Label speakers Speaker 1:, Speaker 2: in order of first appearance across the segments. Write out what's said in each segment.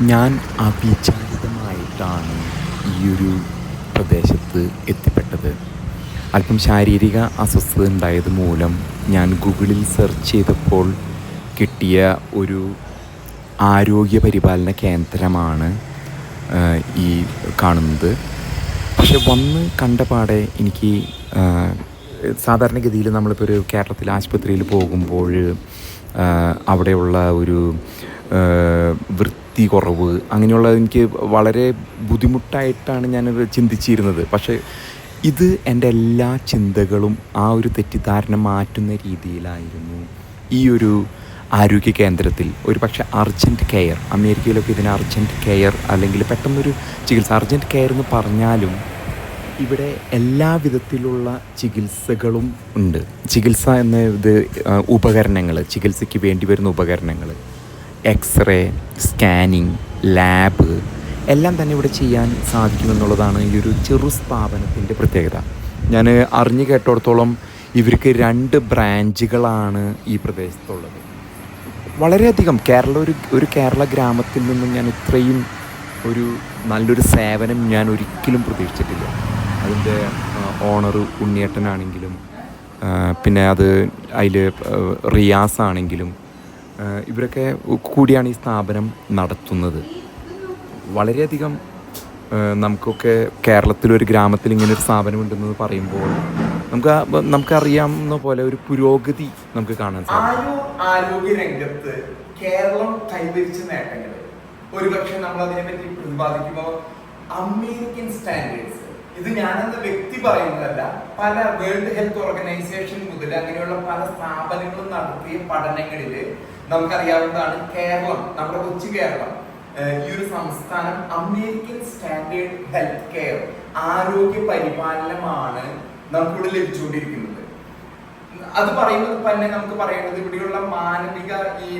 Speaker 1: ഞാൻ അവിചാരിതമായിട്ടാണ് ഈ ഒരു പ്രദേശത്ത് എത്തിപ്പെട്ടത്. അല്പം ശാരീരിക അസ്വസ്ഥത ഉണ്ടായത് മൂലം ഞാൻ ഗൂഗിളിൽ സെർച്ച് ചെയ്തപ്പോൾ കിട്ടിയ ഒരു ആരോഗ്യ പരിപാലന കേന്ദ്രമാണ് ഈ കാണുന്നത്. പക്ഷെ വന്ന് കണ്ട പാടെ എനിക്ക് സാധാരണഗതിയിൽ നമ്മളിപ്പോൾ ഒരു കേരളത്തിലെ ആശുപത്രിയിൽ പോകുമ്പോൾ അവിടെയുള്ള ഒരു ആ, വൃത്തി കുറവ് അങ്ങനെയുള്ള എനിക്ക് വളരെ ബുദ്ധിമുട്ടായിട്ടാണ് ഞാൻ ചിന്തിച്ചിരുന്നത്. പക്ഷേ ഇത് എന്റെ എല്ലാ ചിന്തകളും ആ ഒരു തെറ്റിദ്ധാരണ മാറ്റുന്ന രീതിയിലായിരുന്നു. ഈ ഒരു ആരോഗ്യ കേന്ദ്രത്തിൽ ഒരു പക്ഷേ അർജന്റ് കെയർ അമേരിക്കയിലൊക്കെ ഇതിന് അർജന്റ് കെയർ അല്ലെങ്കിൽ പെട്ടെന്നൊരു ചികിത്സ അർജന്റ് കെയർ എന്ന് പറഞ്ഞാലും ഇവിടെ എല്ലാ വിധത്തിലുള്ള ചികിത്സകളും ഉണ്ട്. ചികിത്സ എന്ന ഇത് ഉപകരണങ്ങൾ ചികിത്സയ്ക്ക് വേണ്ടി വരുന്ന ഉപകരണങ്ങൾ. എക്സ്റേ സ്കാനിങ് ലാബ് എല്ലാം തന്നെ ഇവിടെ ചെയ്യാൻ സാധിക്കുമെന്നുള്ളതാണ് ഈ ഒരു ചെറു സ്ഥാപനത്തിന്റെ പ്രത്യേകത. ഞാൻ അറിഞ്ഞു കേട്ടിടത്തോളം ഇവർക്ക് രണ്ട് ബ്രാഞ്ചുകളാണ് ഈ പ്രദേശത്തുള്ളത്. വളരെയധികം കേരള ഒരു ഒരു കേരള ഗ്രാമത്തിൽ നിന്നും ഞാൻ ഇത്രയും ഒരു നല്ലൊരു സേവനം ഞാൻ ഒരിക്കലും പ്രതീക്ഷിച്ചിട്ടില്ല. അതിന്റെ ഓണർ ഉണ്ണിയേട്ടനാണെങ്കിലും പിന്നെ അത് അതിൽ റിയാസ് ആണെങ്കിലും ഇവരൊക്കെ കൂടിയാണ് ഈ സ്ഥാപനം നടത്തുന്നത്. വളരെയധികം നമുക്കൊക്കെ കേരളത്തിലൊരു ഗ്രാമത്തിൽ ഇങ്ങനെ ഒരു സ്ഥാപനം ഉണ്ടെന്ന് പറയുമ്പോൾ നമുക്ക് നമുക്കറിയാവുന്ന പോലെ ഒരു പുരോഗതി നമുക്ക് കാണാൻ സാധിക്കും.
Speaker 2: ആരോ ആരോഗ്യ കേരളം കൈവരിച്ച നേട്ടങ്ങൾ? ഒരുപക്ഷെ നമ്മൾ അതിനെ പറ്റി പ്രതിപാദിക്കുമ്പോൾ അമേരിക്കൻ സ്റ്റാൻഡേർഡ്സ് ഇത് ഞാനെന്ന വ്യക്തി പറയുന്നതല്ല. പല വേൾഡ് ഹെൽത്ത് ഓർഗനൈസേഷൻ മുതൽ അങ്ങനെയുള്ള പല സ്ഥാപനങ്ങളും നടത്തിയ പഠനങ്ങളിൽ നമുക്കറിയാവുന്നതാണ് കേരളം നമ്മുടെ കൊച്ചു കേരളം. ഈ ഒരു സംസ്ഥാനം അമേരിക്കൻ സ്റ്റാൻഡേർഡ് ഹെൽത്ത് കെയർ ആരോഗ്യ പരിപാലനമാണ് നമുക്കിവിടെ ലഭിച്ചുകൊണ്ടിരിക്കുന്നത്. അത് പറയുന്നത് തന്നെ നമുക്ക് പറയുന്നത് ഇവിടെയുള്ള മാനവിക ഈ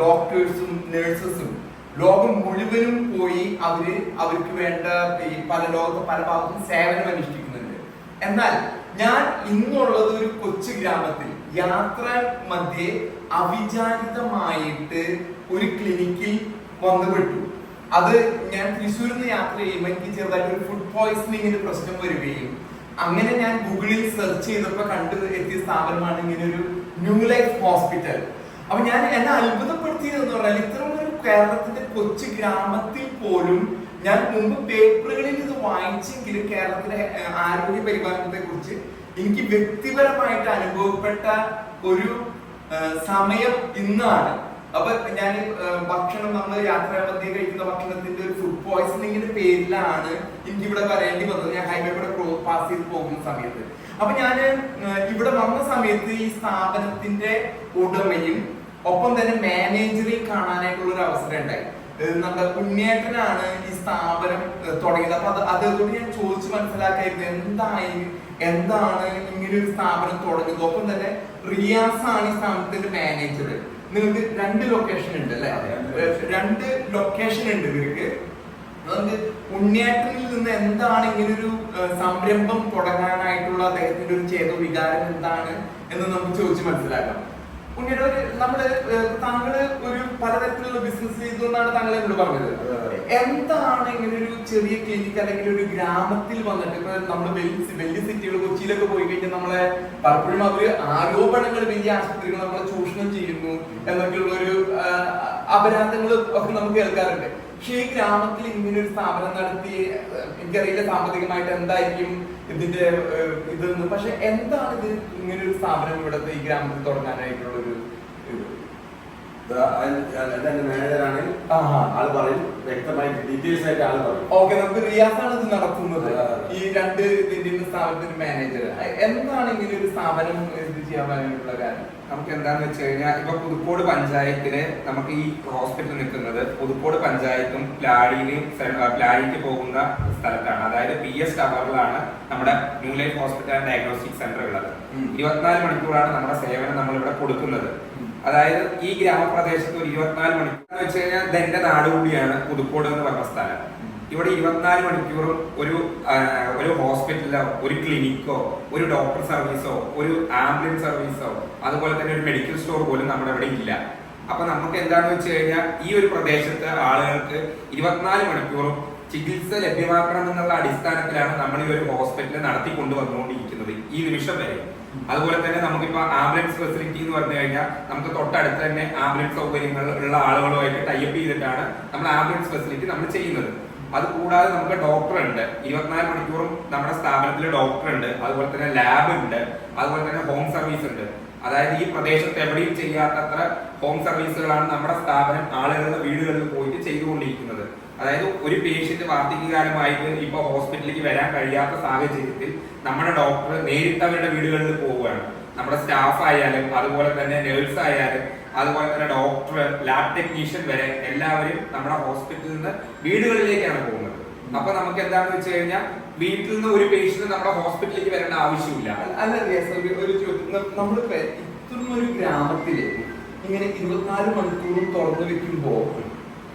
Speaker 2: ഡോക്ടേഴ്സും നഴ്സസും ലോകം മുഴുവനും പോയി അവർ അവർക്ക് വേണ്ട ഈ പല ലോകത്ത് പല ഭാഗത്തും സേവനം അനുഷ്ഠിക്കുന്നുണ്ട്. എന്നാൽ ഞാൻ ഇന്നുള്ളത് ഒരു കൊച്ചു ഗ്രാമത്തിൽ. യാത്ര മധ്യേ അവിചാരിതമായിട്ട് ഒരു ക്ലിനിക്കിൽ വന്നുപെട്ടു. അത് ഞാൻ തൃശ്ശൂരിൽ നിന്ന് യാത്ര ചെയ്യുമ്പോൾ എനിക്ക് ചെറുതായിട്ട് ഒരു ഫുഡ് പോയ്സണിങ്ങിന്റെ പ്രശ്നം വരികയും അങ്ങനെ ഞാൻ ഗൂഗിളിൽ സെർച്ച് ചെയ്തപ്പോൾ കണ്ടു എത്തിയ സ്ഥാപനമാണ് ഇങ്ങനെ ഒരു ന്യൂ ലൈഫ് ഹോസ്പിറ്റൽ. അപ്പൊ ഞാൻ എന്നെ അത്ഭുതപ്പെടുത്തിയതെന്ന് പറഞ്ഞാൽ ഇത്തരം ഒരു കേരളത്തിന്റെ കൊച്ചു ഗ്രാമത്തിൽ പോലും ഞാൻ മുമ്പ് പേപ്പറുകളിൽ ഇത് വായിച്ചെങ്കിലും കേരളത്തിലെ ആരോഗ്യ പരിപാലനത്തെ കുറിച്ച് എനിക്ക് വ്യക്തിപരമായിട്ട് അനുഭവപ്പെട്ട ഒരു സമയം ഇന്നാണ്. അപ്പൊ ഞാൻ ഭക്ഷണം നമ്മൾ യാത്രാമധ്യേ കഴിക്കുന്ന ഭക്ഷണത്തിന്റെ ഒരു ഫുഡ് പോയ്സണിങ്ങിന്റെ പേരിലാണ് എനിക്ക് ഇവിടെ പറയേണ്ടി വന്നത്. ഞാൻ ഹൈവേ കൂടെ പാസ് ചെയ്ത് പോകുന്ന സമയത്ത്. അപ്പൊ ഞാൻ ഇവിടെ വന്ന സമയത്ത് ഈ സ്ഥാപനത്തിന്റെ ഉടമയും ഒപ്പം തന്നെ മാനേജറെയും കാണാനായിട്ടുള്ള ഒരു അവസരം ഉണ്ടായി. നമ്മുടെ ഉണ്ണിയേട്ടനാണ് ഈ സ്ഥാപനം തുടങ്ങിയത്. അപ്പൊ അത് അതുകൊണ്ട് ഞാൻ ചോദിച്ചു മനസ്സിലാക്കായിരുന്നു എന്തായി എന്താണ് ഇങ്ങനെ ഒരു സ്ഥാപനം തുടങ്ങിയത്? ഒപ്പം തന്നെ റിയാസ് ആണ് ഈ സ്ഥാപനത്തിന്റെ മാനേജർ നിങ്ങൾക്ക് രണ്ട് ലൊക്കേഷൻ ഉണ്ട് അല്ലെ? രണ്ട് ലൊക്കേഷൻ ഉണ്ട് ഇവർക്ക് അതുകൊണ്ട് ഉണ്ണിയേട്ടനിൽ നിന്ന് എന്താണ് ഇങ്ങനെ ഒരു സംരംഭം തുടങ്ങാനായിട്ടുള്ള അദ്ദേഹത്തിന്റെ ഒരു ചേതു വികാരം എന്താണ് എന്ന് നമുക്ക് ചോദിച്ചു മനസ്സിലാക്കാം. ഉണ്ണിയുടെ ഒരു നമ്മൾ താങ്കൾ ഒരു പലതരത്തിലുള്ള ബിസിനസ് ചെയ്തുകൊണ്ടാണ് താങ്കൾ എന്നോട് പറഞ്ഞത്. എന്താണ് ഇങ്ങനെ ഒരു ചെറിയ ക്ലിനിക്ക് അല്ലെങ്കിൽ ഒരു ഗ്രാമത്തിൽ വന്നിട്ട് ഇപ്പൊ നമ്മൾ വലിയ വലിയ സിറ്റികൾ കൊച്ചിയിലൊക്കെ പോയി കഴിഞ്ഞാൽ നമ്മളെ പലപ്പോഴും അവർ ആരോപണങ്ങൾ വലിയ ആശുപത്രികൾ നമ്മളെ ചൂഷണം ചെയ്യുന്നു. എന്നൊക്കെയുള്ള ഒരു അപരാധങ്ങൾ ഒക്കെ നമുക്ക് കേൾക്കാറുണ്ട്. പക്ഷേ ഈ ഗ്രാമത്തിൽ ഇങ്ങനെ ഒരു സ്ഥാപനം നടത്തി എനിക്കറിയില്ല സാമ്പത്തികമായിട്ട് എന്തായിരിക്കും ഇതിന്റെ ഇതെന്ന്. പക്ഷെ എന്താണ് ഇത് ഇങ്ങനെ ഒരു സ്ഥാപനം ഇവിടുത്തെ ഈ ഗ്രാമത്തിൽ തുടങ്ങാനായിട്ടുള്ള ഒരു ഇത്?
Speaker 3: എന്റെ മാനേജറാണ്
Speaker 2: ആഹാ.
Speaker 3: ആൾ പറയും വ്യക്തമായിട്ട് ഡീറ്റെയിൽസ് ആയിട്ട് ആൾ പറയും.
Speaker 2: ഓക്കെ നമുക്ക് റിയാസാണ് ഇത് നടത്തുന്നത്. ഈ രണ്ട് ഇതിന്റെ സ്ഥാപനത്തിന്റെ മാനേജർ എന്താണെങ്കിൽ ഒരു സ്ഥാപനം ഇത് ചെയ്യാൻ കാര്യം?
Speaker 4: നമുക്ക് എന്താന്ന് വെച്ച് കഴിഞ്ഞാൽ ഇപ്പൊ പുതുക്കോട് പഞ്ചായത്തിലെ നമുക്ക് ഈ ഹോസ്പിറ്റൽ നിൽക്കുന്നത് പുതുക്കോട് പഞ്ചായത്തും പ്ലാഡിയിലും പ്ലാഡിക്ക് പോകുന്ന സ്ഥലത്താണ്. അതായത് പി എസ് ടവറിലാണ് നമ്മുടെ new life hospital diagnostic centre ഉള്ളത്. ഇരുപത്തിനാല് മണിക്കൂറാണ് നമ്മുടെ സേവനം നമ്മൾ ഇവിടെ കൊടുക്കുന്നത്. അതായത് ഈ ഗ്രാമപ്രദേശത്ത് ഒരു ഇരുപത്തിനാല് മണിക്കൂർ എന്ന് വെച്ച് കഴിഞ്ഞാൽ ഇതെന്റെ നാട് കൂടിയാണ് പുതുക്കോട് എന്ന് പറഞ്ഞ സ്ഥലം. ഇവിടെ ഇരുപത്തിനാല് മണിക്കൂറും ഒരു ഒരു ഹോസ്പിറ്റലോ ഒരു ക്ലിനിക്കോ ഒരു ഡോക്ടർ സർവീസോ ഒരു ആംബുലൻസ് സർവീസോ അതുപോലെ തന്നെ ഒരു മെഡിക്കൽ സ്റ്റോർ പോലും നമ്മുടെ ഇവിടെ ഇല്ല. അപ്പൊ നമുക്ക് എന്താണെന്ന് വെച്ച് കഴിഞ്ഞാൽ ഈ ഒരു പ്രദേശത്ത് ആളുകൾക്ക് ഇരുപത്തിനാല് മണിക്കൂറും ചികിത്സ ലഭ്യമാക്കണം എന്നുള്ള അടിസ്ഥാനത്തിലാണ് നമ്മൾ ഈ ഒരു ഹോസ്പിറ്റൽ നടത്തി കൊണ്ടുവന്നുകൊണ്ടിരിക്കുന്നത് ഈ നിമിഷം വരെ. അതുപോലെ തന്നെ നമുക്കിപ്പോ ആംബുലൻസ് ഫെസിലിറ്റി എന്ന് പറഞ്ഞു കഴിഞ്ഞാൽ നമുക്ക് തൊട്ടടുത്ത് തന്നെ ആംബുലൻസ് സൗകര്യങ്ങൾ ഉള്ള ആളുകളുമായിട്ട് ടൈപ്പ് ചെയ്തിട്ടാണ് നമ്മൾ ആംബുലൻസ് ഫെസിലിറ്റി നമ്മൾ ചെയ്യുന്നത്. അത് കൂടാതെ നമുക്ക് ഡോക്ടർ ഉണ്ട്. ഇരുപത്തിനാല് മണിക്കൂറും നമ്മുടെ സ്ഥാപനത്തിൽ ഡോക്ടർ ഉണ്ട്. അതുപോലെ തന്നെ ലാബ് ഉണ്ട്. അതുപോലെ തന്നെ ഹോം സർവീസ് ഉണ്ട്. അതായത് ഈ പ്രദേശത്ത് എവിടെയും ചെയ്യാത്തത്ര ഹോം സർവീസുകളാണ് നമ്മുടെ സ്ഥാപനം ആളുകളുടെ വീടുകളിൽ പോയിട്ട് ചെയ്തുകൊണ്ടിരിക്കുന്നത്. അതായത് ഒരു പേഷ്യന്റ് വാർദ്ധക്യകാലമായിട്ട് ഇപ്പൊ ഹോസ്പിറ്റലിലേക്ക് വരാൻ കഴിയാത്ത സാഹചര്യത്തിൽ നമ്മുടെ ഡോക്ടർ നേരിട്ട് അവരുടെ വീടുകളിൽ പോവുകയാണ്. നമ്മുടെ സ്റ്റാഫ് ആയാലും അതുപോലെ തന്നെ നേഴ്സ് ആയാലും അതുപോലെ തന്നെ ഡോക്ടർ ലാബ് ടെക്നീഷ്യൻ വരെ എല്ലാവരും നമ്മുടെ ഹോസ്പിറ്റലിൽ നിന്ന് വീടുകളിലേക്കാണ് പോകുന്നത്. അപ്പൊ നമുക്ക് എന്താണെന്ന് വെച്ച് കഴിഞ്ഞാൽ വീട്ടിൽ നിന്ന് ഒരു പേഷ്യന്റ് നമ്മുടെ ഹോസ്പിറ്റലിലേക്ക് വരേണ്ട ആവശ്യമില്ല.
Speaker 2: അല്ല ഒരു- ഒരു ചോദ്യം. ന- നമ്മളിപ്പോ ഇത്രയും ഒരു ഗ്രാമത്തിൽ ഇങ്ങനെ ഇരുപത്തിനാല് മണിക്കൂറും തുറന്നു വെക്കുമ്പോ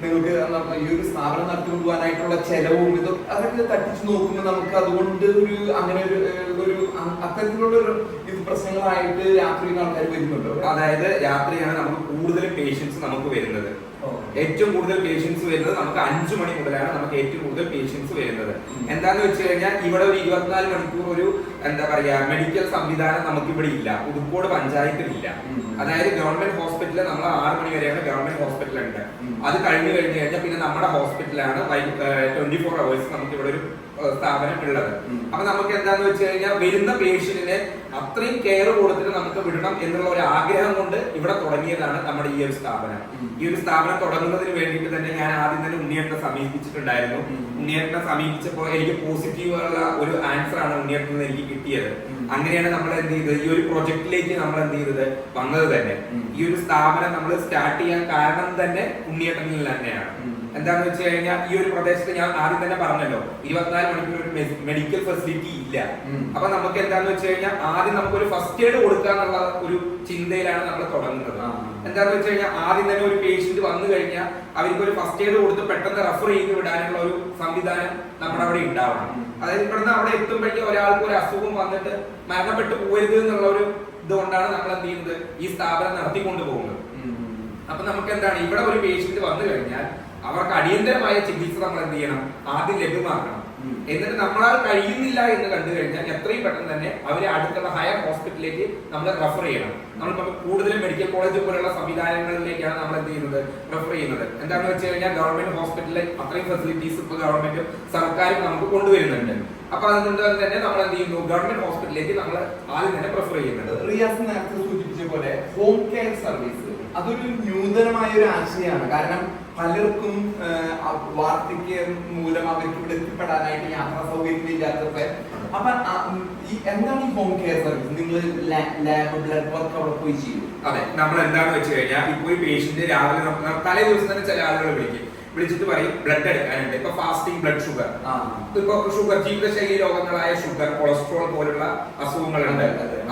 Speaker 2: നിങ്ങൾക്ക് ഈ ഒരു സ്ഥാപനം നടത്തിക്കൊണ്ടു പോകാനായിട്ടുള്ള ചെലവും ഇതും അതൊക്കെ തട്ടിച്ചു നോക്കുമ്പോൾ നമുക്ക് അതുകൊണ്ട് ഒരു അങ്ങനെ ഒരു ഒരു അത്തരത്തിലുള്ള ഒരു ഇത് പ്രശ്നങ്ങളായിട്ട് രാത്രി ആൾക്കാർ വരുന്നുണ്ട്
Speaker 4: അതായത് രാത്രിയാണ് നമുക്ക് കൂടുതൽ പേഷ്യൻസ് നമുക്ക് വരുന്നത്. ഏറ്റവും കൂടുതൽ പേഷ്യൻസ് വരുന്നത് നമുക്ക് അഞ്ചു മണി മുതലാണ് നമുക്ക് ഏറ്റവും കൂടുതൽ പേഷ്യൻസ് വരുന്നത്. എന്താന്ന് വെച്ച് കഴിഞ്ഞാൽ ഇവിടെ ഒരു ഇരുപത്തിനാല് മണിക്കൂർ ഒരു എന്താ പറയാ മെഡിക്കൽ സംവിധാനം നമുക്ക് ഇവിടെ ഇല്ല. പുതുക്കോട് പഞ്ചായത്തിൽ
Speaker 2: ഇല്ല.
Speaker 4: അതായത് ഗവൺമെന്റ് ഹോസ്പിറ്റലിൽ നമ്മൾ ആറ് മണി വരെയാണ് ഗവൺമെന്റ് ഹോസ്പിറ്റൽ ഉണ്ട് അത് കഴിഞ്ഞു കഴിഞ്ഞു കഴിഞ്ഞാൽ പിന്നെ നമ്മുടെ ഹോസ്പിറ്റലാണ് ട്വന്റി ഫോർ അവേഴ്സ് നമുക്ക് ഇവിടെ ഒരു സ്ഥാപനം ഉള്ളത്. അപ്പൊ നമുക്ക് എന്താന്ന് വെച്ച് കഴിഞ്ഞാൽ വരുന്ന പേഷ്യന്റിനെ അത്രയും കെയർ കൊടുത്തിട്ട് നമുക്ക് വിടണം എന്നുള്ള ഒരു ആഗ്രഹം കൊണ്ട് ഇവിടെ തുടങ്ങിയതാണ് നമ്മുടെ ഈ ഒരു സ്ഥാപനം. ഈ ഒരു സ്ഥാപനം തുടങ്ങുന്നതിന് വേണ്ടിയിട്ട് തന്നെ ഞാൻ ആദ്യം തന്നെ ഉണ്ണിയേട്ടനെ സമീപിച്ചിട്ടുണ്ടായിരുന്നു. ഉണ്ണിയേട്ടനെ സമീപിച്ചപ്പോൾ എനിക്ക് പോസിറ്റീവ് ഉള്ള ഒരു ആൻസർ ആണ് ഉണ്ണിയേട്ടൻ നിന്ന് എനിക്ക് കിട്ടിയത്. അങ്ങനെയാണ് നമ്മൾ എന്ത് ചെയ്തത്? ഈ ഒരു പ്രൊജക്ടിലേക്ക് നമ്മൾ എന്ത് ചെയ്തത്? വന്നത് തന്നെ. ഈ ഒരു സ്ഥാപനം നമ്മൾ സ്റ്റാർട്ട് ചെയ്യാൻ കാരണം തന്നെ ഉണ്ണിയേട്ടനിൽ തന്നെയാണ്. എന്താണെന്ന് വെച്ച് കഴിഞ്ഞാൽ ഈ ഒരു പ്രദേശത്ത് ഞാൻ ആദ്യം തന്നെ പറഞ്ഞല്ലോ ഇരുപത്തിനാല് മണിക്കൂർ ഒരു മെഡിക്കൽ ഫെസിലിറ്റി ഇല്ല. അപ്പൊ നമുക്ക് എന്താന്ന് വെച്ച് കഴിഞ്ഞാൽ ആദ്യം നമുക്ക് ഒരു ഫസ്റ്റ് എയ്ഡ് കൊടുക്കാന്നുള്ള ഒരു ചിന്തയിലാണ് നമ്മൾ തുടങ്ങുന്നത്. എന്താന്ന് വെച്ച് കഴിഞ്ഞാൽ ആദ്യം തന്നെ ഒരു പേഷ്യന്റ് വന്നു കഴിഞ്ഞാൽ അവർക്ക് ഒരു ഫസ്റ്റ് എയ്ഡ് കൊടുത്ത് പെട്ടെന്ന് റെഫർ ചെയ്ത് വിടാനുള്ള ഒരു സംവിധാനം നമ്മുടെ അവിടെ ഉണ്ടാവണം.
Speaker 2: അതായത്
Speaker 4: അതായത് ഇവിടുന്ന് അവിടെ എത്തുമ്പോഴേക്കും ഒരാൾക്ക് ഒരു അസുഖം വന്നിട്ട് മരണപ്പെട്ടു പോയത് എന്നുള്ള ഒരു ഇതുകൊണ്ടാണ് നമ്മൾ എന്ത് ചെയ്യുന്നത്? ഈ സ്ഥാപനം നടത്തിക്കൊണ്ട് പോകുന്നത് അപ്പൊ നമുക്ക് എന്താണ് ഇവിടെ ഒരു പേഷ്യന്റ് വന്നു കഴിഞ്ഞാൽ അവർക്ക് അടിയന്തരമായ ചികിത്സ നമ്മൾ എന്ത് ചെയ്യണം? ആദ്യം ലഭ്യമാക്കണം. എന്നിട്ട് നമ്മളാൽ കഴിയുന്നില്ല എന്ന് കണ്ടു കഴിഞ്ഞാൽ എത്രയും പെട്ടെന്ന് തന്നെ അവരെ അടുത്തുള്ള ഹയർ ഹോസ്പിറ്റലിലേക്ക് നമ്മൾ റെഫർ ചെയ്യണം. നമ്മളിപ്പോ കൂടുതലും മെഡിക്കൽ കോളേജ് പോലുള്ള സംവിധാനങ്ങളിലേക്കാണ് നമ്മൾ എന്ത് ചെയ്യുന്നത്? റെഫർ ചെയ്യുന്നത്. എന്താണെന്ന് വെച്ച് കഴിഞ്ഞാൽ ഗവൺമെന്റ് ഹോസ്പിറ്റലിൽ അത്രയും ഫെസിലിറ്റീസ് ഇപ്പോൾ ഗവൺമെന്റും സർക്കാരും നമുക്ക് കൊണ്ടുവരുന്നുണ്ട്. അപ്പൊ അതുകൊണ്ട് തന്നെ നമ്മൾ എന്ത് ചെയ്യുന്നു? ഗവൺമെന്റ് ഹോസ്പിറ്റലിലേക്ക് നമ്മൾ ആദ്യം തന്നെ പ്രിഫർ ചെയ്യുന്നുണ്ട്.
Speaker 2: റിയാസ് നേരത്തെ സൂചിപ്പിച്ച പോലെ ഹോം കെയർ സർവീസ് അതൊരു നൂതനമായ ഒരു ആശയമാണ്. കാരണം പലർക്കും വാർദ്ധക്യം മൂലം അവർക്ക് ഇവിടെ എത്തിപ്പെടാനായിട്ട് യാത്രാ സൗകര്യം ഇല്ലാത്തതൊക്കെ. അപ്പൊ എന്താണ് ഈ ഹോം കെയർ സർവീസ് നിങ്ങൾ ലാബ് ബ്ലഡ് വർക്ക് അവിടെ പോയി ചെയ്യും?
Speaker 4: അതെ നമ്മൾ എന്താണെന്ന് വെച്ച് കഴിഞ്ഞാൽ ഇപ്പൊ ഒരു പേഷ്യന്റ് രാവിലെ തലേ ദിവസം തന്നെ ചില ആളുകൾ വിളിക്കും. വിളിച്ചിട്ട് പറയും ബ്ലഡ് എടുക്കാനുണ്ട്. ഇപ്പൊ ഫാസ്റ്റിംഗ് ബ്ലഡ് ഷുഗർ. ഇപ്പൊ ഷുഗർ ജീവിതശൈലി രോഗങ്ങളായ ഷുഗർ കൊളസ്ട്രോൾ പോലുള്ള അസുഖങ്ങളുണ്ട്.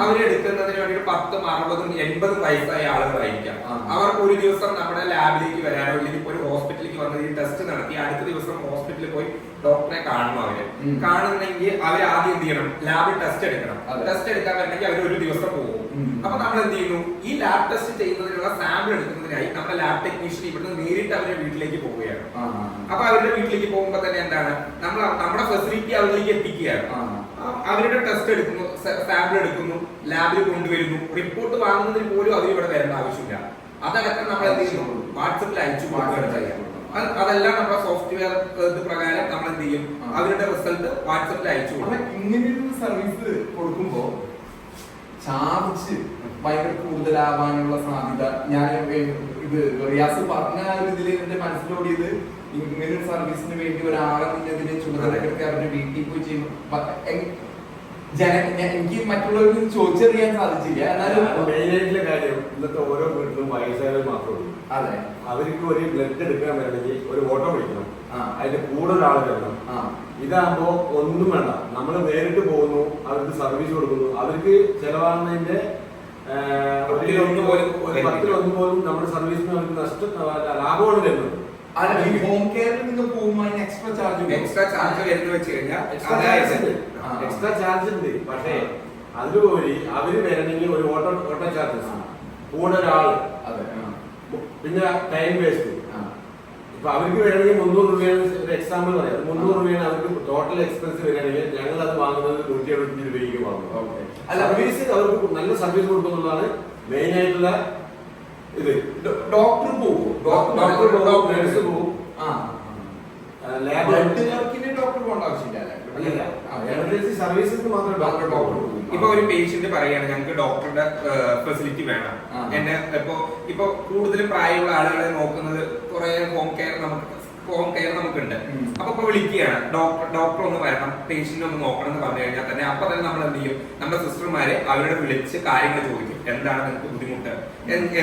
Speaker 4: അവരെടുക്കുന്നതിന് വേണ്ടി പത്തും അറുപതും എൺപതും വയസ്സായ ആളുകളായിരിക്കാം. അവർക്ക് ഒരു ദിവസം നമ്മുടെ ലാബിലേക്ക് വരാനോ അല്ലെങ്കിൽ ഈ ടെസ്റ്റ് നടത്തി അടുത്ത ദിവസം ഹോസ്പിറ്റലിൽ പോയി ഡോക്ടറെ കാണണം
Speaker 2: അവർ.
Speaker 4: കാണുന്നെങ്കിൽ അവർ ആദ്യം എന്ത് ചെയ്യണം? ലാബിൽ ടെസ്റ്റ് എടുക്കണം. ടെസ്റ്റ് എടുക്കാൻ വരണമെങ്കിൽ അവർ ഒരു ദിവസം പോകും. അപ്പൊ നമ്മൾ എന്ത് ചെയ്യുന്നു? ഈ ലാബ് ടെസ്റ്റ് ചെയ്യുന്നതിനുള്ള സാമ്പിൾ എടുക്കുന്നതിനായി നമ്മുടെ ലാബ് ടെക്നീഷ്യൻ ഇവിടുന്ന് നേരിട്ട് അവരുടെ വീട്ടിലേക്ക് പോവുകയാണ്. അപ്പൊ അവരുടെ വീട്ടിലേക്ക് പോകുമ്പോൾ തന്നെ എന്താണ്? നമ്മൾ നമ്മുടെ ഫെസിലിറ്റി അവരിലേക്ക് എത്തിക്കുകയാണ്. അവരുടെ ടെസ്റ്റ് എടുക്കുന്നു സാമ്പിൾ എടുക്കുന്നു ലാബിൽ കൊണ്ടുവരുന്നു. റിപ്പോർട്ട് വാങ്ങുന്നതിന് പോലും അവർ ഇവിടെ വരേണ്ട ആവശ്യമില്ല. അതടക്കം നമ്മൾ എന്ത് ചെയ്യുന്നു? വാട്സപ്പിൽ അയച്ചു കൊടുക്കുകയാണ് ചെയ്യാം. അത് അതെല്ലാം നമ്മുടെ സോഫ്റ്റ്വെയർ പ്രകാരം നമ്മൾ എന്ത് ചെയ്യും? അവരുടെ റിസൾട്ട് വാട്സപ്പിൽ അയച്ചു കൊടുക്കും.
Speaker 2: ഇങ്ങനെയൊരു സർവീസ് കൊടുക്കുമ്പോ ചാർജ് ഭയങ്കര കൂടുതലാവാനുള്ള സാധ്യത. ഞാൻ ഇത് റിയാസ് പറഞ്ഞ ഒരു ഇതിൽ എന്റെ മനസ്സിലോടിയത് ഇങ്ങനെ ഒരു സർവീസിന് വേണ്ടി ഒരാളെ ചുമതല ചുമതലക്കെടുത്ത് അവരുടെ വീട്ടിൽ പോയി ചെയ്യും ജന എനിക്ക് മറ്റുള്ളവർക്ക് ചോദിച്ചറിയാൻ സാധിച്ചില്ല. എന്നാലും
Speaker 3: മെയിൻ ആയിട്ടുള്ള കാര്യം ഇന്നത്തെ ഓരോ വീട്ടിലും വയസ്സായവർ മാത്രമേ ഉള്ളൂ.
Speaker 2: അതെ.
Speaker 3: അവർക്ക് ഒരു ബ്ലഡ് എടുക്കാൻ വേണമെങ്കിൽ ഒരു ഓട്ടോ വിളിക്കണം. അതിന്റെ കൂടെ ഒരാൾ വരണം.
Speaker 2: ആ.
Speaker 3: ഇതാകുമ്പോ ഒന്നും വേണ്ട. നമ്മൾ നേരിട്ട് പോകുന്നു അവർക്ക് സർവീസ് കൊടുക്കുന്നു. അവർക്ക് ചെലവാകുന്നതിന്റെ
Speaker 4: പത്തിലൊന്ന് പോലും
Speaker 3: ഒരു പത്തിലൊന്ന് പോലും നമ്മുടെ സർവീസിന് അവർക്ക് നഷ്ടം ലാഭമാണ് വരുന്നത്
Speaker 2: ഈ ഹോം കെയറിൽ നിന്ന് പോകുമ്പോൾ എക്സ്ട്രാ ചാർജ്
Speaker 4: എക്സ്ട്രാ ചാർജ് എന്ന് വെച്ച് കഴിഞ്ഞാൽ അതായത്
Speaker 3: എക്സ്ട്രാ ചാർജ് ഉണ്ട്. പക്ഷേ അതിലുപരി അവർ വരണമെങ്കിൽ ഒരു ഓട്ടോ ഓട്ടോ ചാർജസ് കൂടെ
Speaker 2: ആ.
Speaker 3: പിന്നെ ടൈം വേസ്റ്റ്. ഇപ്പൊ അവർക്ക് വേണമെങ്കിൽ മുന്നൂറ് രൂപയാണ് ഒരു എക്സാമ്പിൾ പറയാം. മുന്നൂറ് രൂപയാണ് അവർക്ക് ടോട്ടൽ എക്സ്പെൻസ് വരികയാണെങ്കിൽ ഞങ്ങൾ അത് വാങ്ങുന്നത് നൂറ്റി എഴുപത്തി രൂപയ്ക്ക് വാങ്ങും. അല്ല സർവീസ് അവർക്ക് നല്ല സർവീസ് കൊടുക്കുന്നുള്ളതാണ് മെയിൻ ആയിട്ടുള്ള ഇത്
Speaker 2: ഡോക്ടർ പോകും.
Speaker 3: ഡോക്ടർ ഡോക്ടർ നേഴ്സ് പോകും. ആ.
Speaker 2: ബ്ലഡ് വർക്കിന് ഡോക്ടർ പോകേണ്ട ആവശ്യമില്ല
Speaker 3: എമർജൻസി സർവീസസ് മാത്രമേ ഡോക്ടർ
Speaker 2: ഡോക്ടർ.
Speaker 4: ഇപ്പൊ ഒരു പേഷ്യന്റ് പറയാണ് ഞങ്ങൾക്ക് ഡോക്ടറുടെ ഫെസിലിറ്റി വേണം. എന്നെ ഇപ്പൊ ഇപ്പൊ കൂടുതലും പ്രായമുള്ള ആളുകളെ നോക്കുന്നത് കുറെ ഹോം കെയർ നമുക്ക് ഹോം കെയർ നമുക്കുണ്ട്. അപ്പൊ ഇപ്പൊ വിളിക്കുകയാണ് ഡോക്ടർ ഡോക്ടർ ഒന്ന് വരണം പേഷ്യന്റ് ഒന്ന് നോക്കണം എന്ന് പറഞ്ഞു കഴിഞ്ഞാൽ തന്നെ അപ്പൊ തന്നെ നമ്മൾ എന്ത് ചെയ്യും? നമ്മുടെ സിസ്റ്റർമാരെ അവരോട് വിളിച്ച് കാര്യങ്ങൾ ചോദിക്കും. എന്താണ് നിങ്ങൾക്ക്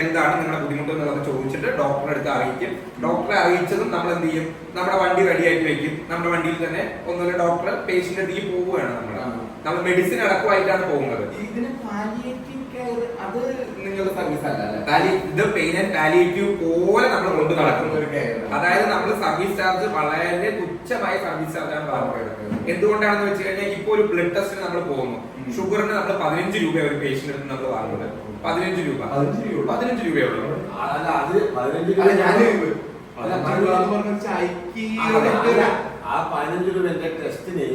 Speaker 4: എന്താണ് നിങ്ങളുടെ ബുദ്ധിമുട്ട് എന്നുള്ളത് ചോദിച്ചിട്ട് ഡോക്ടറെ അടുത്ത് അറിയിക്കും. ഡോക്ടറെ അറിയിച്ചതും നമ്മൾ എന്ത് ചെയ്യും? നമ്മുടെ വണ്ടി റെഡി ആയിട്ട് വെക്കും. നമ്മുടെ വണ്ടിയിൽ തന്നെ ഒന്നുമില്ല ഡോക്ടർ പേഷ്യന്റ് അടുത്തേക്ക് പോവുകയാണ് നമ്മൾ നമ്മൾ മെഡിസിൻ അടക്കമായിട്ടാണ് പോകുന്നത്.
Speaker 2: ഇതിന് അത് നിങ്ങളുടെ സർവീസ് അല്ല
Speaker 4: പാലി- ഇത് പെയിൻ ആൻഡ് പാലിയേറ്റീവ് പോലെ നമ്മൾ കൊണ്ട് നടക്കുന്ന.
Speaker 2: ഒരു care.
Speaker 4: അതായത് നമ്മൾ സർവീസ് ചാർജ് വളരെ തുച്ഛമായ സർവീസ് ചാർജാണ്
Speaker 2: പറഞ്ഞത്.
Speaker 4: എന്തുകൊണ്ടാണെന്ന് വെച്ച് കഴിഞ്ഞാൽ ഇപ്പൊ ഒരു ബ്ലഡ് ടെസ്റ്റിന് നമ്മൾ പോകുന്നു. ഷുഗറിന് നമ്മൾ പതിനഞ്ച് രൂപ ഒരു പേഷ്യന്റ് നമ്മൾ വാങ്ങുന്നത്. പതിനഞ്ച് രൂപ.
Speaker 2: പതിനഞ്ച് രൂപ.
Speaker 4: പതിനഞ്ച് രൂപയുള്ളൂ
Speaker 3: അല്ല അത് പതിനഞ്ച്
Speaker 2: രൂപ ഞാൻ ചായക്ക്
Speaker 3: ആ പതിനഞ്ച് രൂപ എന്റെ ടെസ്റ്റിന്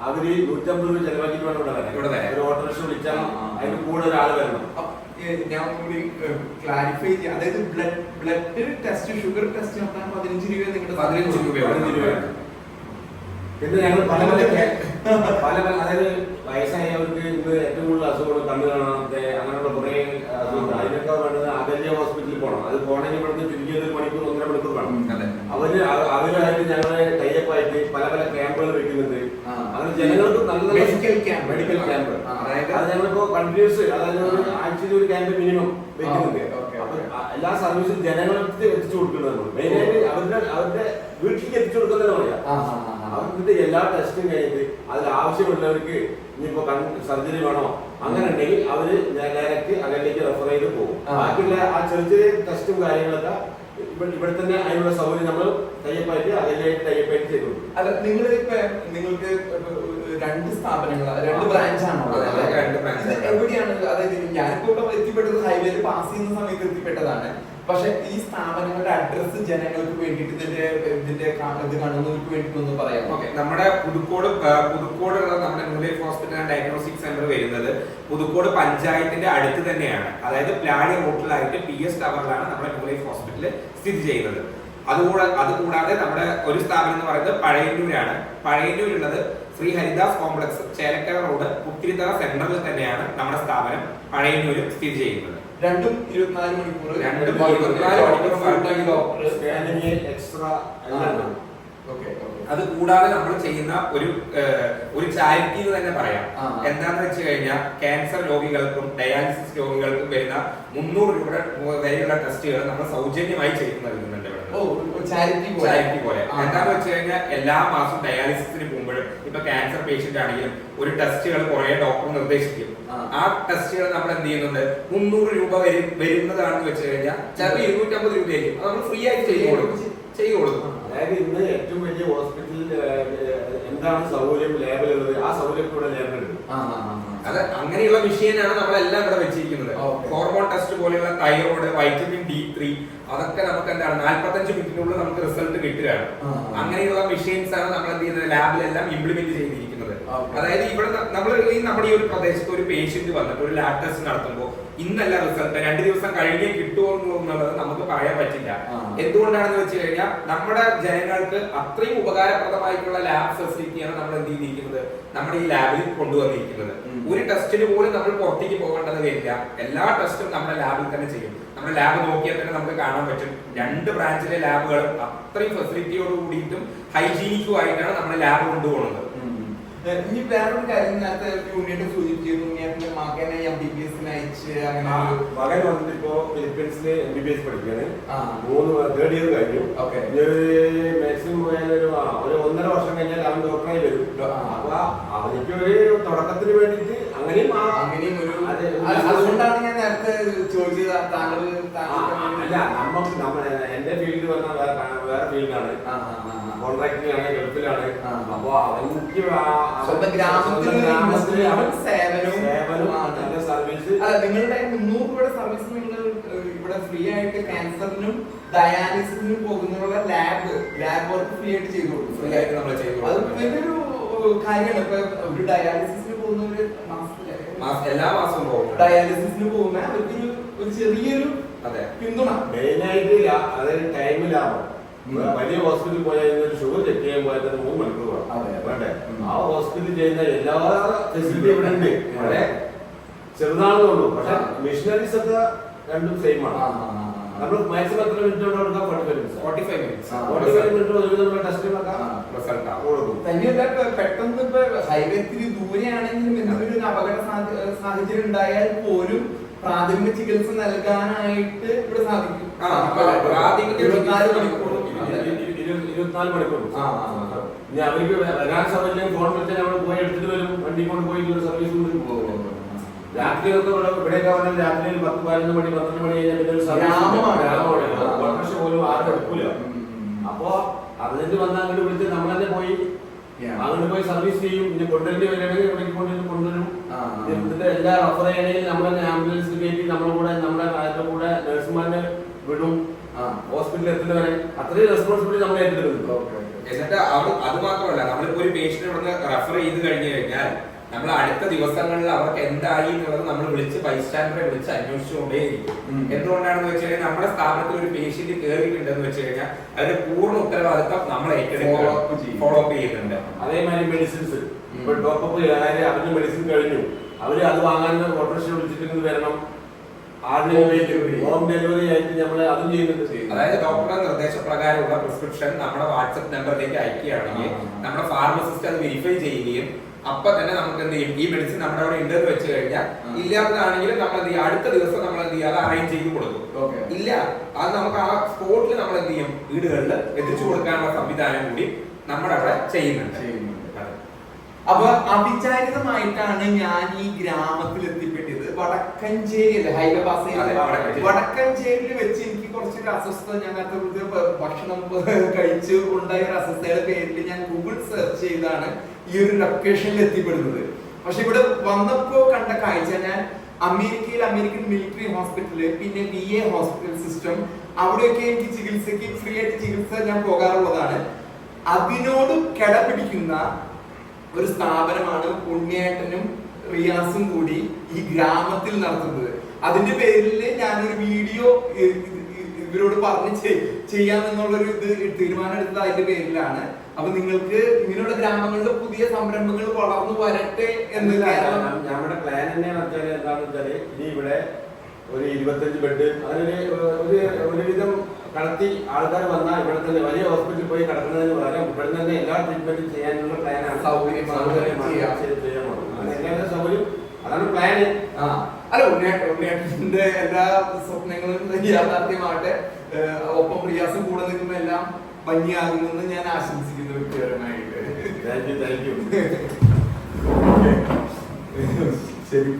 Speaker 3: അവർ നൂറ്റമ്പത് രൂപ ചെലവാക്കിട്ട് വേണം ഇവിടെ വരാൻ. ഒരു ഓട്ടോറിക്ഷ വിളിച്ചാൽ
Speaker 2: ആ, ആ.
Speaker 3: അതിന് കൂടെ ഒരാൾ വരണം.
Speaker 2: ഞാൻ കൂടി ക്ലാരിഫൈ ചെയ്യാം. അതായത് blood blood test sugar test നടത്താൻ പതിനഞ്ച് രൂപ നിങ്ങളുടെ
Speaker 4: പതിനഞ്ച് രൂപ
Speaker 3: പതിനഞ്ച് രൂപയാണ്. പിന്നെ ഞങ്ങൾ പല പല പല പല അതായത് വയസ്സായവർക്ക് ഇന്ന് ഏറ്റവും കൂടുതൽ അസുഖങ്ങൾ കണ്ണു കാണാത്ത അങ്ങനെയുള്ള കുറെ അസുഖങ്ങൾ അതിനൊക്കെ വേണ്ടത് അകല്യ ഹോസ്പിറ്റലിൽ പോകണം. അത് പോകണമെങ്കിൽ ഇവിടുന്ന് ചുരുക്കിയത് ഒരു മണിക്കൂർ ഒന്നര മണിക്കൂർ വേണം. അവർ അവരായിട്ട് ഞങ്ങൾ ടൈപ്പ് ആയിട്ട് പല പല ക്യാമ്പുകൾ വെക്കുന്നുണ്ട്
Speaker 2: ആ.
Speaker 3: അങ്ങനെ ജനങ്ങൾക്ക്
Speaker 2: ക്യാമ്പ്
Speaker 3: മെഡിക്കൽ ക്യാമ്പ് അത് ഞങ്ങളിപ്പോ കണ്ടിന്യൂസ് അതായത് ആഴ്ചയിൽ ഒരു ക്യാമ്പ് മിനിമം വെക്കുന്നുണ്ട്. എല്ലാ സർവീസും ജനങ്ങൾക്ക് എത്തിച്ചു കൊടുക്കുന്നത് നമ്മൾ മെയിനായിട്ട് അവരുടെ അവരുടെ വീട്ടിലേക്ക് എത്തിച്ചു കൊടുക്കുന്നതാണ് പറയാം.
Speaker 2: ആ, ആ, ആ, ആ.
Speaker 3: അവർക്ക് എല്ലാ ടെസ്റ്റും കഴിഞ്ഞിട്ട് അതിൽ ആവശ്യമുള്ളവർക്ക് ഇനിയിപ്പോ സർജറി വേണോ? അങ്ങനെ ഉണ്ടെങ്കിൽ അവർ ഡയറക്റ്റ് അകലേക്ക് റെഫർ ചെയ്ത് പോകും. ബാക്കിയുള്ള ആ ചെറിയ ചെറിയ ടെസ്റ്റും കാര്യങ്ങളൊക്കെ ഇവിടെ ഇവിടെ തന്നെ അതിനുള്ള സൗകര്യം നമ്മൾ തയ്യപ്പായിട്ട് അതിലേക്ക് തയ്യപ്പായിട്ട് ചെയ്തു
Speaker 2: അല്ല നിങ്ങൾ ഇപ്പൊ നിങ്ങൾക്ക് രണ്ട് സ്ഥാപനങ്ങൾ രണ്ട് ബ്രാഞ്ച് ആണോ
Speaker 4: അതെ, അതെ, രണ്ട് branch ആണ്.
Speaker 2: എവിടെയാണ് അതായത് ഞാനിപ്പോ ഇവിടെ എത്തിപ്പെട്ടത് ഹൈവേയിൽ പാസ് ചെയ്യുന്ന സമയത്ത് എത്തിപ്പെട്ടതാണ്. പക്ഷെ ഈ സ്ഥാപനങ്ങളുടെ അഡ്രസ് ജനങ്ങൾക്ക് വേണ്ടിയിട്ട് ഇതിന്റെ ഇതിന്റെ ഇത് കാണുന്നവർക്ക് വേണ്ടിട്ട് ഒന്ന് പറയാം
Speaker 4: ഓക്കെ നമ്മുടെ പുതുക്കോട് പുതുക്കോട് പുതുക്കോടുള്ള നമ്മുടെ new life hospital and diagnostic centre വരുന്നത് പുതുക്കോട് പഞ്ചായത്തിന്റെ അടുത്ത് തന്നെയാണ്. അതായത് പ്ലാഡി റോട്ടിലായിട്ട് പി എസ് ടവറിലാണ് നമ്മുടെ ന്യൂ ഹോസ്പിറ്റൽ സ്ഥിതി ചെയ്യുന്നത്. അതുകൂടാ അതുകൂടാതെ നമ്മുടെ ഒരു സ്ഥാപനം എന്ന് പറയുന്നത് പഴയന്നൂരാണ്. പഴയന്നൂരുള്ളത് ശ്രീ ഹരിദാസ് കോംപ്ലക്സ് ചേലക്കര റോഡ് പുത്തിരിത്തറ സെന്ററിൽ തന്നെയാണ് നമ്മുടെ സ്ഥാപനം പഴയന്നൂരും സ്ഥിതി ചെയ്യുന്നത്.
Speaker 2: രണ്ടും ഇരുപത്തിനാല് മണിക്കൂർ
Speaker 4: രണ്ടും ഇരുപത്തിനാല് മണിക്കൂർ
Speaker 3: എക്സ്ട്രാ
Speaker 2: ഓക്കെ
Speaker 4: അത് കൂടാതെ നമ്മൾ ചെയ്യുന്ന ഒരു ഒരു ചാരിറ്റി എന്ന് തന്നെ പറയാം. എന്താന്ന് വെച്ച് കഴിഞ്ഞാൽ ക്യാൻസർ രോഗികൾക്കും ഡയാലിസിസ് രോഗികൾക്കും വരുന്ന മുന്നൂറ് രൂപ വരെയുള്ള ടെസ്റ്റുകൾ നമ്മൾ സൗജന്യമായി ചെയ്തു നൽകുന്നുണ്ട്
Speaker 2: ചാരിറ്റി
Speaker 4: പോലെ. എന്താന്ന് വെച്ച് കഴിഞ്ഞാൽ എല്ലാ മാസവും ഡയാലിസിസിന് പോകുമ്പോഴും ഇപ്പൊ ക്യാൻസർ പേഷ്യന്റ് ആണെങ്കിലും ഒരു ടെസ്റ്റുകൾ കുറെ ഡോക്ടർ നിർദ്ദേശിക്കും.
Speaker 2: ആ.
Speaker 4: ടെസ്റ്റുകൾ നമ്മൾ എന്ത് ചെയ്യുന്നുണ്ട്? മുന്നൂറ് രൂപ വരും വരുന്നതാണെന്ന് വെച്ച് കഴിഞ്ഞാൽ ചിലപ്പോൾ ഇരുന്നൂറ്റമ്പത് രൂപയായിരിക്കും. അത് നമ്മൾ ഫ്രീ ആയിട്ട് ചെയ്തു കൊടുക്കും. ചെയ്തു കൊടുക്കും.
Speaker 3: അതായത് ഇന്ന് ഏറ്റവും വലിയ ഹോസ്പിറ്റലിൽ എന്താണ് സൗകര്യം ലാബിലുള്ളത് ആ സൗകര്യം കൂടെ
Speaker 2: ആ, ആ.
Speaker 4: അത് അങ്ങനെയുള്ള മെഷീനാണ് നമ്മളെല്ലാം ഇവിടെ വെച്ചിരിക്കുന്നത്. ഹോർമോൺ ടെസ്റ്റ് പോലെയുള്ള തൈറോയ്ഡ് വൈറ്റമിൻ ഡി ത്രീ അതൊക്കെ നമുക്ക് എന്താണ് നാല്പത്തഞ്ച് മിനിറ്റിനുള്ളിൽ നമുക്ക് റിസൾട്ട് കിട്ടുകയാണ്. അങ്ങനെയുള്ള മെഷീൻസ് ആണ് നമ്മൾ എന്ത് ചെയ്യുന്നത് ലാബിലെല്ലാം ഇംപ്ലിമെന്റ് ചെയ്തിരിക്കുന്നത്. അതായത് ഇവിടെ നമ്മൾ ഈ നമ്മുടെ ഈ ഒരു പ്രദേശത്ത് ഒരു പേഷ്യന്റ് വന്നിട്ട് ഒരു ലാബ് ടെസ്റ്റ് നടത്തുമ്പോൾ ഇന്നല്ല റിസൾട്ട് രണ്ട് ദിവസം കഴിഞ്ഞേ കിട്ടുമോ എന്നുള്ളത് നമുക്ക് പറയാൻ പറ്റില്ല. എന്തുകൊണ്ടാണെന്ന് വെച്ച് കഴിഞ്ഞാൽ നമ്മുടെ ജനങ്ങൾക്ക് അത്രയും ഉപകാരപ്രദമായിട്ടുള്ള ലാബ് ഫെസിലിറ്റിയാണ് നമ്മൾ എന്ത് ചെയ്തിരിക്കുന്നത്? നമ്മുടെ ഈ ലാബിൽ കൊണ്ടുവന്നിരിക്കുന്നത്. ഒരു ടെസ്റ്റിന് പോലും നമ്മൾ പുറത്തേക്ക് പോകേണ്ടത് വരില്ല. എല്ലാ ടെസ്റ്റും നമ്മുടെ ലാബിൽ തന്നെ ചെയ്യും. നമ്മുടെ ലാബ് നോക്കിയാൽ തന്നെ നമുക്ക് കാണാൻ പറ്റും. രണ്ട് ബ്രാഞ്ചിലെ ലാബുകളും അത്രയും ഫെസിലിറ്റിയോട് കൂടിയിട്ടും ഹൈജീനിക്കുമായിട്ടാണ് നമ്മുടെ ലാബ് കൊണ്ടുപോകുന്നത്.
Speaker 2: ഇനി വേറൊരു കാര്യം നേരത്തെ യൂണിറ്റ് സൂചിപ്പിച്ചിരുന്നു. ഉണ്ണിയേട്ടന്റെ മകനെ എം ബി ബി എസിന് അയച്ച് അങ്ങനെ
Speaker 3: മകൻ വന്നിട്ട് ഇപ്പോ ഫിലിപ്പീൻസിൽ എം ബി ബി എസ് പഠിക്കുകയാണ്. മൂന്ന് തേർഡ് ഇയർ കഴിഞ്ഞു.
Speaker 2: ഓക്കെ.
Speaker 3: മാക്സിമം ഒരു ഒരു ഒന്നര വർഷം കഴിഞ്ഞാൽ അവൻ ഡോക്ടറായി വരും. അപ്പൊ അവനിക്ക് ഒരു തുടക്കത്തിന് വേണ്ടിയിട്ട് അങ്ങനെയും
Speaker 2: അങ്ങനെയും ഒരു
Speaker 3: അതെ,
Speaker 2: അതുകൊണ്ടാണ് ഞാൻ നേരത്തെ ചോദിച്ചത്. താങ്കൾ
Speaker 3: അല്ല നമുക്ക് നമ്മ എന്റെ ഫീൽഡ് പറഞ്ഞാൽ വേറെ വേറെ ഫീൽഡാണ്
Speaker 2: കോൺട്രാക്ടിംഗ്
Speaker 3: അപ്പൊ അവനിക്ക് ആ-
Speaker 2: സ്വന്തം ഗ്രാമത്തിൽ
Speaker 3: ഗ്രാമത്തിൽ അവൻ
Speaker 2: സേവനവും
Speaker 3: സേവനവും. നല്ല സർവീസ്
Speaker 2: അല്ല നിങ്ങളുടെ മുന്നൂറ് രൂപയുടെ സർവീസ് നിങ്ങൾ ഇവിടെ ഫ്രീ ആയിട്ട് ക്യാൻസറിനും ഡയാലിസിസിനും പോകുന്നതിനുള്ള ലാബ് ലാബ് വർക്ക് ഫ്രീ ആയിട്ട് ചെയ്തു കൊടുക്കും.
Speaker 4: ഫ്രീ ആയിട്ട് നമ്മൾ ചെയ്തു
Speaker 2: അത് വലിയൊരു കാര്യമാണ്. ഇപ്പൊ ഒരു ഡയാലിസിസിന് പോകുന്നവര് ഒരു
Speaker 4: മാസം എല്ലാ മാസവും പോകും.
Speaker 2: ഡയാലിസിസിന് പോകുന്ന അവർക്കൊരു ഒരു ചെറിയൊരു
Speaker 4: അതെ.
Speaker 2: പിന്തുണ.
Speaker 3: മെയിനായിട്ട് അതായത് ടൈം ലാഭം. വലിയ ഹോസ്പിറ്റലിൽ പോയാൽ ഷുഗർ ചെക്ക് ചെയ്യാൻ പോയാൽ തന്നെ മൂന്ന്. വേണ്ടേ? ആ ഹോസ്പിറ്റലിൽ ചെയ്യുന്ന എല്ലാ ഫെസിലിറ്റി ഇവിടെ ഉണ്ട്. അവിടെ ചെറുതാണെന്നേ ഉള്ളൂ. പക്ഷെ മിഷനറീസ് ഒക്കെ രണ്ടും സെയിം ആണ്. നമ്മൾ മാക്സിമം എത്ര മിനിറ്റ് കൊണ്ട് കൊടുക്കാം forty five minutes
Speaker 4: forty five minutes
Speaker 3: forty five minute ഒരുവിധമുള്ള ടെസ്റ്റുകളൊക്കെ
Speaker 2: ആ.
Speaker 4: റിസൾട്ട്
Speaker 3: കൊടുക്കും
Speaker 2: തന്നെയല്ല പെട്ടെന്ന് ഇപ്പൊ ഹൈവേ ഇത്തിരി ദൂരെയാണെങ്കിലും എന്തെങ്കിലും ഒരു അപകട സാഹചര്യം ഉണ്ടായാൽ പോലും പ്രാഥമിക ചികിത്സ നൽകാനായിട്ട് ഇവിടെ സാധിക്കും.
Speaker 4: പ്രാഥമിക
Speaker 2: ഇരുപത്തിനാല്
Speaker 4: ചികിത്സ
Speaker 2: മണിക്കൂറും
Speaker 3: ഇരു- ഇരു- ഇരുപത്തിനാല് മണിക്കൂർ. ഇനി അവർക്ക് വരാൻ സൗകര്യം ഫോൺ വിളിച്ചാൽ നമ്മൾ പോയി എടുത്തിട്ട് വരും. വണ്ടി കൊണ്ട് പോയി ഒരു സർവീസ് രാത്രി ഒക്കെ ഇവിടെ ഇവിടെയൊക്കെ പറഞ്ഞാൽ രാത്രി ഒരു പത്ത് പതിനൊന്ന് മണി പന്ത്രണ്ട് മണി കഴിഞ്ഞാൽ പിന്നെ ഒരു സർവീസ് പോലും ആരും എടുക്കൂല. അപ്പോ അതിലേക്ക് വന്ന അങ്ങോട്ട് വിളിച്ച് നമ്മൾ തന്നെ പോയി. അങ്ങോട്ട് പോയി സർവീസ് ചെയ്യും. പിന്നെ കൊണ്ടുവരേണ്ടി വരികയാണെങ്കിൽ ഇവിടേക്ക് കൊണ്ടുവരും. കൊണ്ടുവരും. ഇതിന്റെ എല്ലാ റഫർ ചെയ്യണമെങ്കിൽ നമ്മൾ തന്നെ ആംബുലൻസിൽ കയറ്റി നമ്മുടെ കൂടെ നമ്മുടെ കൂടെ നഴ്സുമാരെ വിടും. ഹോസ്പിറ്റലിൽ എത്തുന്നവരെ അത്രയും റെസ്പോൺസിബിലിറ്റി നമ്മൾ
Speaker 2: ഏറ്റെടുക്കുന്നു.
Speaker 4: എന്നിട്ട് അവർ അത് മാത്രമല്ല നമ്മളിപ്പോ ഒരു പേഷ്യന്റ് ഇവിടുന്ന് റെഫർ ചെയ്ത് കഴിഞ്ഞു കഴിഞ്ഞാൽ നമ്മൾ അടുത്ത ദിവസങ്ങളിൽ അവർക്ക് എന്തായി എന്നുള്ളത് നമ്മൾ വിളിച്ച് ബൈസ്റ്റാൻഡറെ വിളിച്ച് അന്വേഷിച്ചുകൊണ്ടേയിരിക്കും. എന്തുകൊണ്ടാണെന്ന് വെച്ച് കഴിഞ്ഞാൽ നമ്മുടെ സ്ഥാപനത്തിൽ ഒരു പേഷ്യന്റ് കയറിയിട്ടുണ്ടെന്ന് വെച്ച് കഴിഞ്ഞാൽ അതിന്റെ പൂർണ ഉത്തരവാദിത്തം നമ്മൾ ഏറ്റെടുക്കുക. ഫോളോ അപ്പ് ചെയ്യുന്നുണ്ട്.
Speaker 3: അതേമാതിരി മെഡിസിൻസ് ഇപ്പൊ ടോപ്പപ്പ് കാര്യം അവർ മെഡിസിൻ കഴിഞ്ഞു. അവർ അത് വാങ്ങാൻ ഓട്ടോറിക്ഷ വിളിച്ചിട്ട് വരണം. ഹോം ഡെലിവറി ആയിട്ട് നമ്മൾ അതും ചെയ്യുന്നുണ്ട്
Speaker 4: അതായത് ഡോക്ടറുടെ നിർദ്ദേശപ്രകാരമുള്ള പ്രിസ്ക്രിപ്ഷൻ നമ്മുടെ വാട്സപ്പ് നമ്പറിലേക്ക് അയക്കുകയാണെങ്കിൽ. നമ്മുടെ ഫാർമസിസ്റ്റ് അത് വെരിഫൈ ചെയ്യുകയും അപ്പൊ തന്നെ നമുക്ക് എന്ത് ചെയ്യും? ഈ മെഡിസിൻ നമ്മുടെ അവിടെ ഉണ്ടെന്ന് വെച്ച് കഴിഞ്ഞാൽ ഇല്ലാത്തതാണെങ്കിലും നമ്മൾ എന്ത് ചെയ്യും? അടുത്ത ദിവസം നമ്മൾ എന്ത് ചെയ്യും? അത് അറേഞ്ച് ചെയ്ത് കൊടുക്കും. ഇല്ല. അത് നമുക്ക് ആ സ്പോട്ടിൽ നമ്മൾ എന്ത് ചെയ്യും? വീടുകളിൽ എത്തിച്ചു കൊടുക്കാനുള്ള സംവിധാനം കൂടി നമ്മുടെ അവിടെ ചെയ്യുന്നുണ്ട്.
Speaker 2: അപ്പൊ അവിചാരിതമായിട്ടാണ് ഞാൻ ഈ ഗ്രാമത്തിൽ എത്തിപ്പെട്ടത് വടക്കഞ്ചേരി ഹൈദരാബാദ് ഹൈവേ പാസ്. വടക്കഞ്ചേരിയിൽ വെച്ച് എനിക്ക് കുറച്ചൊരു അസ്വസ്ഥത ഞാൻ നേരത്തെ ഭക്ഷണം കഴിച്ച് ഉണ്ടായ ഒരു അസ്വസ്ഥയുടെ പേരിൽ ഞാൻ ഗൂഗിൾ സെർച്ച് ചെയ്താണ് ഈ ഒരു ലൊക്കേഷനിൽ എത്തിപ്പെടുന്നത്. പക്ഷെ ഇവിടെ വന്നപ്പോ കണ്ട കാഴ്ച ഞാൻ അമേരിക്കയിൽ അമേരിക്കൻ മിലിറ്ററി ഹോസ്പിറ്റൽ പിന്നെ ബി എ ഹോസ്പിറ്റൽ സിസ്റ്റം അവിടെയൊക്കെ എനിക്ക് ചികിത്സയ്ക്ക് ഫ്രീ ആയിട്ട് ചികിത്സ ഞാൻ പോകാറുള്ളതാണ്. അതിനോട് കിടപിടിക്കുന്ന ഒരു സ്ഥാപനമാണ് ഉണ്ണിയേട്ടനും റിയാസും കൂടി ഈ ഗ്രാമത്തിൽ നടത്തുന്നത്. അതിന്റെ പേരിൽ ഞാനൊരു വീഡിയോ ഇവരോട് പറഞ്ഞ് ചെയ്- ചെയ്യാമെന്നുള്ളൊരു ഇത് തീരുമാനം എടുത്തത് അതിന്റെ പേരിലാണ്. അപ്പൊ നിങ്ങൾക്ക് ഇങ്ങനെയുള്ള ഗ്രാമങ്ങളിൽ പുതിയ സംരംഭങ്ങൾ വളർന്നു വരട്ടെ എന്ന്
Speaker 3: ഞങ്ങളുടെ പ്ലാൻ തന്നെയാണ് വെച്ചാൽ എന്താണെന്ന് വെച്ചാൽ ഇനി ഇവിടെ ഒരു ഇരുപത്തഞ്ച് ബെഡ് അങ്ങനെ ഒരു ഒരു ഒരുവിധം കടത്തി ആൾക്കാർ വന്നാൽ ഇവിടെ തന്നെ വലിയ ഹോസ്പിറ്റലിൽ പോയി കിടക്കുന്നതിന് പകരം ഇവിടെ തന്നെ എല്ലാ ട്രീറ്റ്മെന്റും ചെയ്യാനുള്ള പ്ലാനാണ്
Speaker 2: സൗകര്യമാണ് ചെയ്യാം.
Speaker 3: ചെയ്യാൻ അങ്ങനെ എല്ലാ സൗകര്യം അതാണ് പ്ലാന്
Speaker 2: ആ. അല്ല ഉണ്ണിയേട്ടൻ ഉണ്ണിയേട്ടന്റെ എല്ലാ സ്വപ്നങ്ങളും യാഥാർത്ഥ്യമാവട്ടെ ഒപ്പം പ്രിയാസം കൂടെ നിൽക്കുമ്പോൾ എല്ലാം ഭംഗിയാകുമെന്ന് ഞാൻ ആശംസിക്കുന്നു വ്യക്തിപരമായിട്ട്.
Speaker 3: താങ്ക് യു താങ്ക് യു
Speaker 2: ശരി.